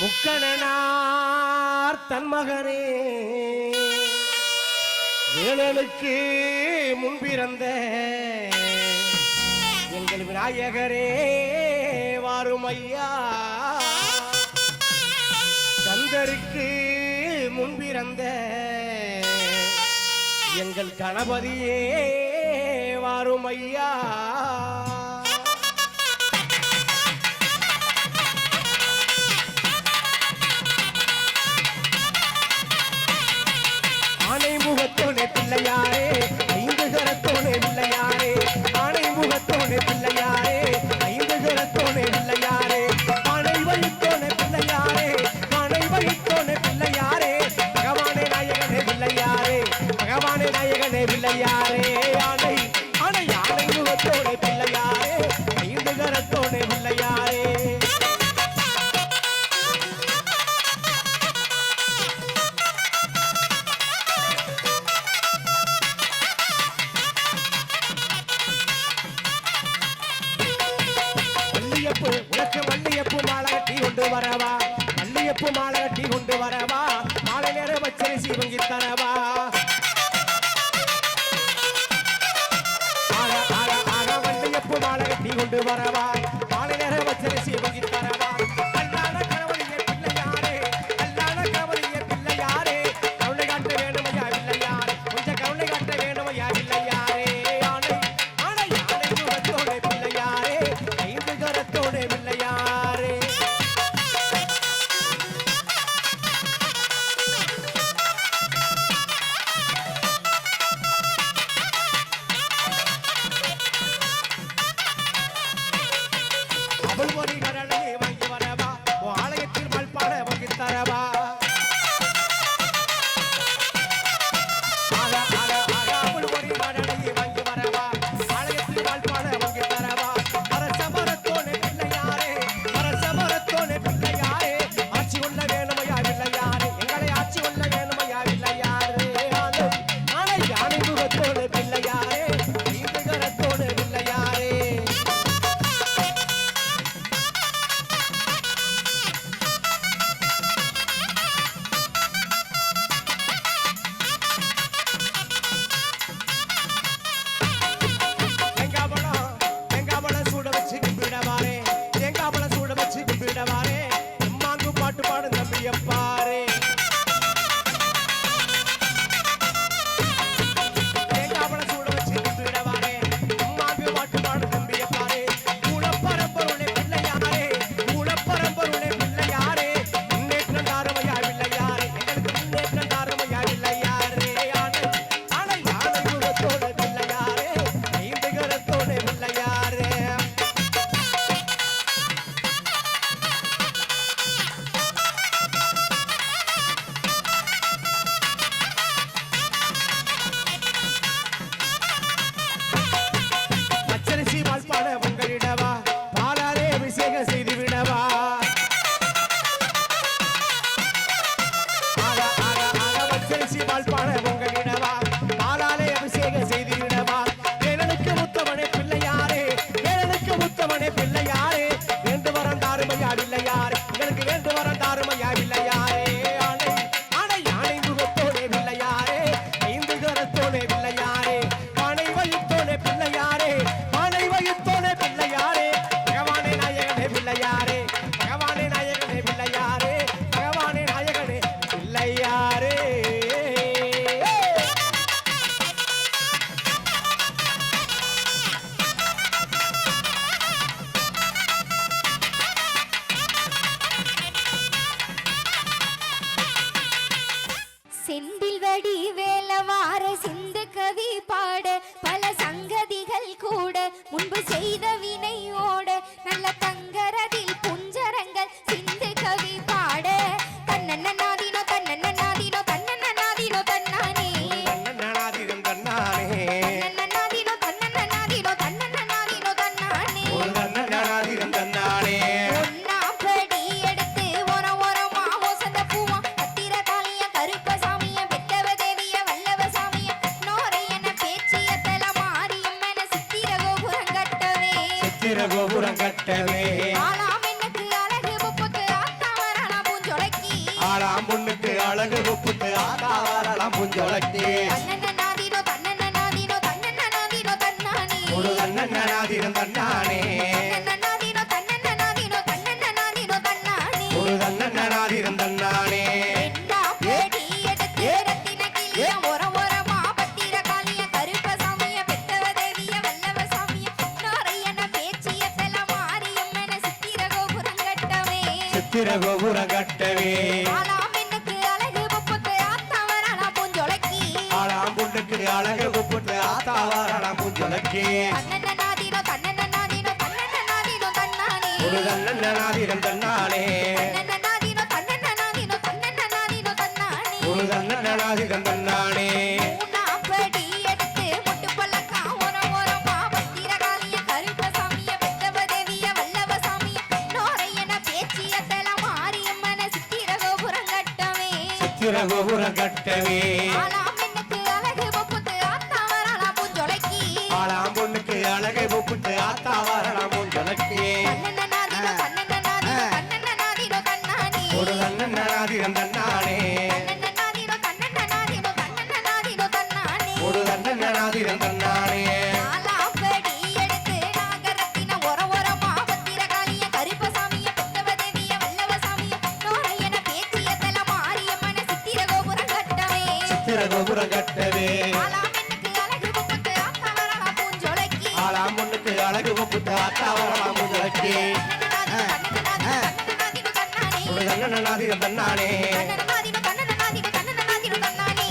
முக்கணனார் தன்மகனே. வேலனுக்கு முன்பிறந்த எங்கள் விநாயகரே வாரும் ஐயா. கந்தருக்கு முன்பிறந்த எங்கள் கணபதியே வாரும் ஐயா. ஆனை நாயகனே பிள்ளையாரே ஆனை. ஆனை யானை முகத்தோட பிள்ளையாரே. ஐந்து கரத்தோட பிள்ளையாரே. கொண்டு வரவா? மல்லியப்பு மாலை கட்டி கொண்டு வரவா? மாலை நேரம் பச்சரிசி பொங்கி தரவா? செப்பு மாலை கட்டி கொண்டு வரவா? மாலை நேர வச்சரிசி முகித்தரவா அருள்மொழி கடலே ஆட்டமே ஆளாம் பெண்ணுக்கு அழகு உப்புக்கு ஆத்தாவரலாம் பூஞ்சொலக்கி. ஆளாம் பொண்ணுக்கு அழகு உப்புக்கு ஆத்தாவரலாம் பூஞ்சொலக்கி. தன்னன்னாதீனோ தன்னன்னாதீனோ தன்னன்னாதீனோ தன்னானே. ஒரு தன்னன்னாதீனம் தன்னானே. மந்திர கோபுரம் கட்டவே. ஆளாம் பொண்ணுக்கு அழகு கூப்பிட்டு ஆத்தாவாராம் பூஞ்சொலக்கே. ஒரு தன்னன்ன நாதிரம் தன்னானே. ஒரு தன்னன்ன நாதிரம் தன்னானே. உயர கோபுர கட்டவே ஆளாம் பொண்ணுக்கு அழகை ஒப்புட்டு ஆத்தா வரலாம் தன்னானே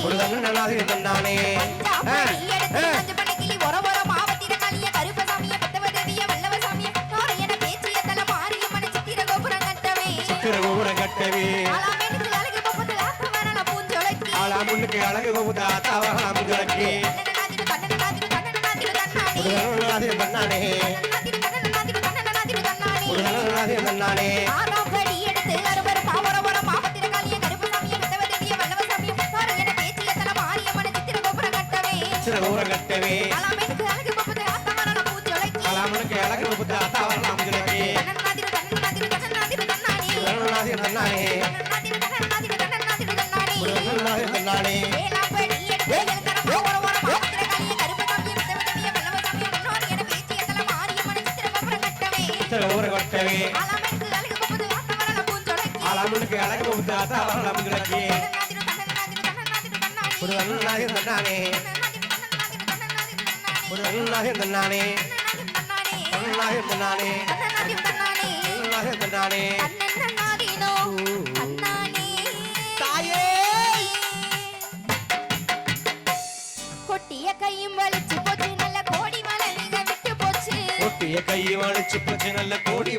ஒரு தன்னானே தன்னானே. கட்டவே ஆளா முன்னுக்கு அழகு கோபுதா கருப்பனாக இருந்தானே அழகுக்கு அழகு கொடுத்து அத்தா வரலாம் கிடக்கி ஒரு அண்ணனாக இருந்தானே ஒரு அண்ணனாக இருந்தானே அண்ணனாக இருந்தானே அண்ணனாக இருந்தானே ஒட்டிய கையும் வலிச்சு போச்சு நல்ல கோடி வளவிக விட்டு போச்சு. ஒட்டிய கையும் வலிச்சு போச்சு நல்ல கோடி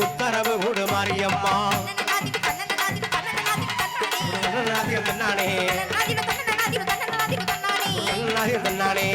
உத்தரவு மாரியம்மா. திரம் தன்னானே